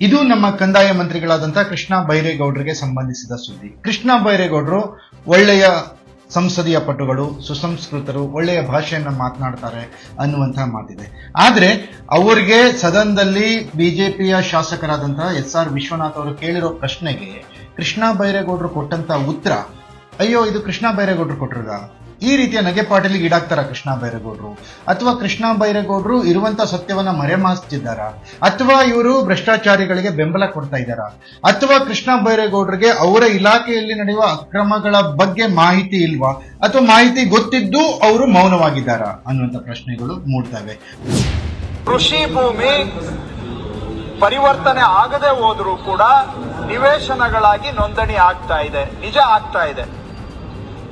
ಇದು ನಮ್ಮ ಕಂದಾಯ ಮಂತ್ರಿಗಳಾದಂತಹ ಕೃಷ್ಣ ಬೈರೇಗೌಡರಿಗೆ ಸಂಬಂಧಿಸಿದ ಸುದ್ದಿ. ಕೃಷ್ಣ ಬೈರೇಗೌಡರು ಒಳ್ಳೆಯ ಸಂಸದೀಯ ಪಟುಗಳು, ಸುಸಂಸ್ಕೃತರು, ಒಳ್ಳೆಯ ಭಾಷೆಯನ್ನು ಮಾತನಾಡ್ತಾರೆ ಅನ್ನುವಂತಹ ಮಾತಿದೆ. ಆದ್ರೆ ಅವರಿಗೆ ಸದನದಲ್ಲಿ ಬಿಜೆಪಿಯ ಶಾಸಕರಾದಂತಹ ಎಸ್ ಆರ್ ವಿಶ್ವನಾಥ್ ಅವರು ಕೇಳಿರೋ ಪ್ರಶ್ನೆಗೆ ಕೃಷ್ಣ ಬೈರೇಗೌಡರು ಕೊಟ್ಟಂತ ಉತ್ತರ, ಅಯ್ಯೋ, ಇದು ಕೃಷ್ಣ ಬೈರೇಗೌಡರು ಕೊಟ್ಟಿರದ? ಈ ರೀತಿಯ ನಗೆಪಾಟಲಿಗೆ ಈಡಾಗ್ತಾರ ಕೃಷ್ಣ ಬೈರೇಗೌಡರು? ಅಥವಾ ಕೃಷ್ಣ ಬೈರೇಗೌಡರು ಇರುವಂತ ಸತ್ಯವನ್ನ ಮರೆಮಾಸ್ತಿದ್ದಾರ ಅಥವಾ ಇವರು ಭ್ರಷ್ಟಾಚಾರಿಗಳಿಗೆ ಬೆಂಬಲ ಕೊಡ್ತಾ ಇದ್ದಾರ? ಅಥವಾ ಕೃಷ್ಣ ಬೈರೇಗೌಡರಿಗೆ ಅವರ ಇಲಾಖೆಯಲ್ಲಿ ನಡೆಯುವ ಅಕ್ರಮಗಳ ಬಗ್ಗೆ ಮಾಹಿತಿ ಇಲ್ವಾ? ಅಥವಾ ಮಾಹಿತಿ ಗೊತ್ತಿದ್ದು ಅವರು ಮೌನವಾಗಿದ್ದಾರ? ಅನ್ನುವಂಥ ಪ್ರಶ್ನೆಗಳು ಮೂಡ್ತವೆ. ಕೃಷಿ ಭೂಮಿ ಪರಿವರ್ತನೆ ಆಗದೆ ಹೋದ್ರೂ ಕೂಡ ನಿವೇಶನಗಳಾಗಿ ನೋಂದಣಿ ಆಗ್ತಾ ಇದೆ. ನಿಜ ಆಗ್ತಾ ಇದೆ.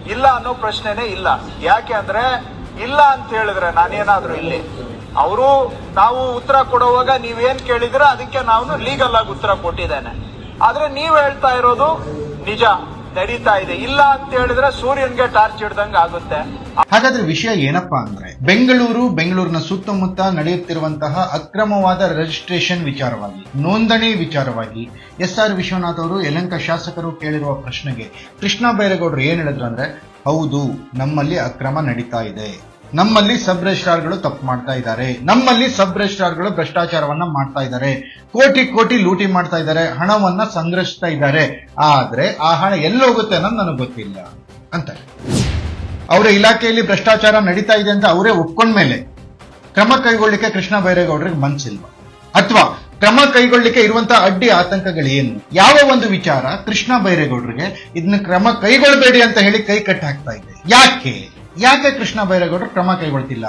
ಇಲ್ಲ ಅನ್ನೋ ಪ್ರಶ್ನೆನೇ ಇಲ್ಲ. ಯಾಕೆ ಅಂದ್ರೆ, ಇಲ್ಲ ಅಂತ ಹೇಳಿದ್ರೆ ನಾನೇನಾದ್ರೂ ಇಲ್ಲಿ. ಅವರು ನಾವು ಉತ್ತರ ಕೊಡುವಾಗ ನೀವೇನ್ ಕೇಳಿದ್ರೆ ಅದಕ್ಕೆ ನಾನು ಲೀಗಲ್ ಆಗಿ ಉತ್ತರ ಕೊಟ್ಟಿದ್ದೇನೆ. ಆದ್ರೆ ನೀವು ಹೇಳ್ತಾ ಇರೋದು ನಿಜ, ನಡೀತಾ ಇದೆ. ಇಲ್ಲ ಅಂತ ಹೇಳಿದ್ರೆ ಸೂರ್ಯನ್ಗೆ ಟಾರ್ಚ್ ಹಿಡ್ದಂಗೆ ಆಗುತ್ತೆ. ಹಾಗಾದ್ರೆ ವಿಷಯ ಏನಪ್ಪಾ ಅಂದ್ರೆ, ಬೆಂಗಳೂರು, ಬೆಂಗಳೂರಿನ ಸುತ್ತಮುತ್ತ ನಡೆಯುತ್ತಿರುವಂತಹ ಅಕ್ರಮವಾದ ರಿಜಿಸ್ಟ್ರೇಷನ್ ವಿಚಾರವಾಗಿ, ನೋಂದಣಿ ವಿಚಾರವಾಗಿ, ಎಸ್ ಆರ್ ವಿಶ್ವನಾಥ್ ಅವರು ಯಲಂಕ ಶಾಸಕರು ಕೇಳಿರುವ ಪ್ರಶ್ನೆಗೆ ಕೃಷ್ಣ ಬೈರೇಗೌಡರು ಏನ್ ಹೇಳಿದ್ರು ಅಂದ್ರೆ, ಹೌದು, ನಮ್ಮಲ್ಲಿ ಅಕ್ರಮ ನಡೀತಾ ಇದೆ. ನಮ್ಮಲ್ಲಿ ಸಬ್ ರಿಜಿಸ್ಟ್ರಾರ್ಗಳು ತಪ್ಪು ಮಾಡ್ತಾ ಇದ್ದಾರೆ. ನಮ್ಮಲ್ಲಿ ಸಬ್ ರಿಜಿಸ್ಟ್ರಾರ್ಗಳು ಭ್ರಷ್ಟಾಚಾರವನ್ನ ಮಾಡ್ತಾ ಇದ್ದಾರೆ. ಕೋಟಿ ಕೋಟಿ ಲೂಟಿ ಮಾಡ್ತಾ ಇದ್ದಾರೆ, ಹಣವನ್ನ ಸಂಗ್ರಹಿಸ್ತಾ ಇದ್ದಾರೆ. ಆದ್ರೆ ಆ ಹಣ ಎಲ್ಲೋಗುತ್ತೆ ಅನ್ನೋದು ನನಗೆ ಗೊತ್ತಿಲ್ಲ ಅಂತಾರೆ ಅವರ ಇಲಾಖೆಯಲ್ಲಿ ಭ್ರಷ್ಟಾಚಾರ ನಡೀತಾ ಇದೆ ಅಂತ ಅವರೇ ಒಪ್ಕೊಂಡ್ಮೇಲೆ ಕ್ರಮ ಕೈಗೊಳ್ಳಿಕ್ಕೆ ಕೃಷ್ಣ ಬೈರೇಗೌಡರಿಗೆ ಮನ್ಸಿಲ್ವಾ? ಅಥವಾ ಕ್ರಮ ಕೈಗೊಳ್ಳಿಕ್ಕೆ ಇರುವಂತಹ ಅಡ್ಡಿ ಆತಂಕಗಳೇನು? ಯಾವ ಒಂದು ವಿಚಾರ ಕೃಷ್ಣ ಬೈರೇಗೌಡರಿಗೆ ಇದನ್ನ ಕ್ರಮ ಕೈಗೊಳ್ಳಬೇಡಿ ಅಂತ ಹೇಳಿ ಕೈ ಕಟ್ಟಿ ಹಾಕ್ತಾ ಇದೆ? ಯಾಕೆ? ಯಾಕೆ ಕೃಷ್ಣ ಬೈರೇಗೌಡರು ಕ್ರಮ ಕೈಗೊಳ್ತಿಲ್ಲ?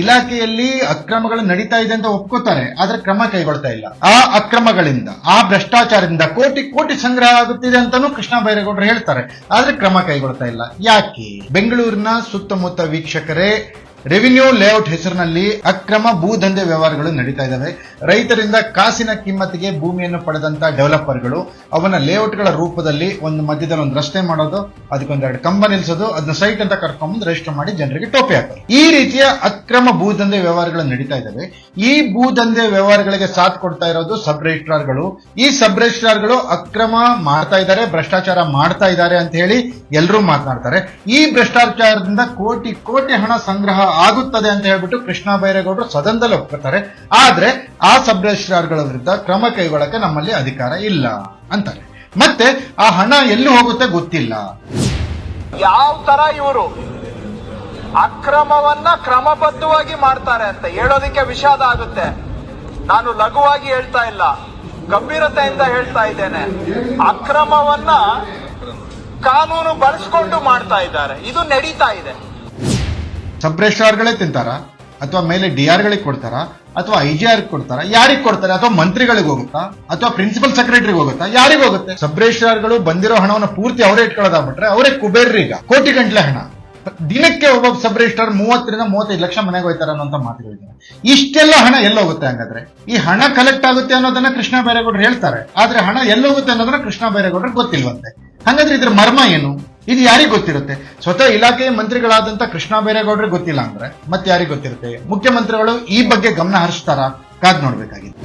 ಇಲಾಖೆಯಲ್ಲಿ ಅಕ್ರಮಗಳು ನಡೀತಾ ಇದೆ ಅಂತ ಒಪ್ಕೋತಾರೆ, ಆದ್ರೆ ಕ್ರಮ ಕೈಗೊಳ್ತಾ ಇಲ್ಲ. ಆ ಅಕ್ರಮಗಳಿಂದ, ಆ ಭ್ರಷ್ಟಾಚಾರದಿಂದ ಕೋಟಿ ಕೋಟಿ ಸಂಗ್ರಹ ಆಗುತ್ತಿದೆ ಅಂತಾನು ಕೃಷ್ಣ ಬೈರೇಗೌಡರು ಹೇಳ್ತಾರೆ, ಆದ್ರೆ ಕ್ರಮ ಕೈಗೊಳ್ತಾ ಇಲ್ಲ. ಯಾಕೆ? ಬೆಂಗಳೂರಿನ ಸುತ್ತಮುತ್ತ ವೀಕ್ಷಕರೇ ರೆವಿನ್ಯೂ ಲೇಔಟ್ ಹೆಸರಿನಲ್ಲಿ ಅಕ್ರಮ ಭೂದಂಧೆ ವ್ಯವಹಾರಗಳು ನಡೀತಾ ಇದ್ದಾವೆ. ರೈತರಿಂದ ಕಾಸಿನ ಕಿಮ್ಮತ್ತಿಗೆ ಭೂಮಿಯನ್ನು ಪಡೆದಂತ ಡೆವಲಪರ್ಗಳು ಅವನ ಲೇಔಟ್ಗಳ ರೂಪದಲ್ಲಿ ಒಂದು ಮಧ್ಯದಲ್ಲಿ ಒಂದು ರಸ್ತೆ ಮಾಡೋದು ಅದಕ್ಕೊಂದೆರಡು ಕಂಬ ನಿಲ್ಸೋದು, ಅದನ್ನ ಸೈಟ್ ಅಂತ ಕರ್ಕೊಂಡ್ಬಂದು ರಿಜಿಸ್ಟರ್ ಮಾಡಿ ಜನರಿಗೆ ಟೋಪಿ ಹಾಕೋದು. ಈ ರೀತಿಯ ಅಕ್ರಮ ಭೂದಂಧೆ ವ್ಯವಹಾರಗಳು ನಡೀತಾ ಇದ್ದಾವೆ. ಈ ಭೂದಂಧೆ ವ್ಯವಹಾರಗಳಿಗೆ ಸಾಥ್ ಕೊಡ್ತಾ ಇರೋದು ಸಬ್ ರಿಜಿಸ್ಟ್ರಾರ್ಗಳು ಈ ಸಬ್ ರಿಜಿಸ್ಟ್ರಾರ್ಗಳು ಅಕ್ರಮ ಮಾಡ್ತಾ ಇದ್ದಾರೆ, ಭ್ರಷ್ಟಾಚಾರ ಮಾಡ್ತಾ ಇದ್ದಾರೆ ಅಂತ ಹೇಳಿ ಎಲ್ಲರೂ ಮಾತನಾಡ್ತಾರೆ. ಈ ಭ್ರಷ್ಟಾಚಾರದಿಂದ ಕೋಟಿ ಕೋಟಿ ಹಣ ಸಂಗ್ರಹ ಆಗುತ್ತದೆ ಅಂತ ಹೇಳ್ಬಿಟ್ಟು ಕೃಷ್ಣ ಬೈರೇಗೌಡರು ಸದನದಲ್ಲಿ ಒಪ್ಕೋತಾರೆ ಆದ್ರೆ ಆ ಸಬ್ ರಿಜಿಸ್ಟ್ರಾರ್ಗಳ ವಿರುದ್ಧ ಕ್ರಮ ಕೈಗೊಳ್ಳಕ್ಕೆ ನಮ್ಮಲ್ಲಿ ಅಧಿಕಾರ ಇಲ್ಲ ಅಂತಾರೆ. ಮತ್ತೆ ಆ ಹಣ ಎಲ್ಲಿ ಹೋಗುತ್ತೆ ಗೊತ್ತಿಲ್ಲ. ಯಾವ ತರ ಇವರು ಅಕ್ರಮವನ್ನ ಕ್ರಮಬದ್ಧವಾಗಿ ಮಾಡ್ತಾರೆ ಅಂತ ಹೇಳೋದಕ್ಕೆ ವಿಷಾದ ಆಗುತ್ತೆ. ನಾನು ಲಘುವಾಗಿ ಹೇಳ್ತಾ ಇಲ್ಲ, ಗಂಭೀರತೆಯಿಂದ ಹೇಳ್ತಾ ಇದ್ದೇನೆ. ಅಕ್ರಮವನ್ನ ಕಾನೂನು ಬಳಸ್ಕೊಂಡು ಮಾಡ್ತಾ ಇದ್ದಾರೆ. ಇದು ನಡೀತಾ ಇದೆ. ಸಬ್ ರಿಜಿಸ್ಟ್ರಾರ್ಗಳೇ ತಿಂತಾರ? ಅಥವಾ ಮೇಲೆ ಡಿ ಗಳಿಗೆ ಕೊಡ್ತಾರ? ಅಥವಾ ಐ ಜಿ ಆರ್ ಕೊಡ್ತಾರ? ಯಾರಿಗೆ ಕೊಡ್ತಾರೆ? ಅಥವಾ ಮಂತ್ರಿಗಳಿಗೆ ಹೋಗುತ್ತಾ? ಅಥವಾ ಪ್ರಿನ್ಸಿಪಲ್ ಸೆಕ್ರೆಟರಿಗೆ ಹೋಗುತ್ತಾ? ಯಾರಿಗೆ ಹೋಗುತ್ತೆ? ಸಬ್ ರಿಜಿಸ್ಟ್ರಾರ್ಗಳು ಬಂದಿರೋ ಹಣವನ್ನು ಪೂರ್ತಿ ಅವರೇ ಇಟ್ಕೊಳ್ಳೋದಾಗ್ಬಿಟ್ರೆ ಅವರೇ ಈಗ ಕೋಟಿ ಗಂಟ್ಲೆ ಹಣ. ದಿನಕ್ಕೆ ಒಬ್ಬ ಸಬ್ ರಿಜಿಸ್ಟ್ರಾರ್ ಮೂವತ್ತರಿಂದ ಮೂವತ್ತೈದು ಲಕ್ಷ ಮನೆಗೆ ಹೋಯ್ತಾರೆ ಅನ್ನೋಂಥ ಮಾತುಗಳಿದೆ ಇಷ್ಟೆಲ್ಲ ಹಣ ಎಲ್ಲೋಗುತ್ತೆ ಹಂಗಾದ್ರೆ? ಈ ಹಣ ಕಲೆಕ್ಟ್ ಆಗುತ್ತೆ ಅನ್ನೋದನ್ನ ಕೃಷ್ಣ ಬೈರೇಗೌಡರು ಹೇಳ್ತಾರೆ. ಆದ್ರೆ ಹಣ ಎಲ್ಲೋಗುತ್ತೆ ಅನ್ನೋದನ್ನ ಕೃಷ್ಣ ಬೈರೇಗೌಡರು ಗೊತ್ತಿಲ್ವಂತೆ. ಹಾಗಾದ್ರೆ ಇದ್ರ ಮರ್ಮ ಏನು? ಇದು ಯಾರಿಗೆ ಗೊತ್ತಿರುತ್ತೆ? ಸ್ವತಃ ಇಲಾಖೆಯ ಮಂತ್ರಿಗಳಾದಂತ ಕೃಷ್ಣ ಬೈರೇಗೌಡರಿಗೆ ಗೊತ್ತಿಲ್ಲ ಅಂದ್ರೆ ಮತ್ತೆ ಯಾರಿಗೆ ಗೊತ್ತಿರುತ್ತೆ? ಮುಖ್ಯಮಂತ್ರಿಗಳು ಈ ಬಗ್ಗೆ ಗಮನ ಹರಿಸ್ತಾರ? ಕಾದ್ ನೋಡ್ಬೇಕಾಗಿದೆ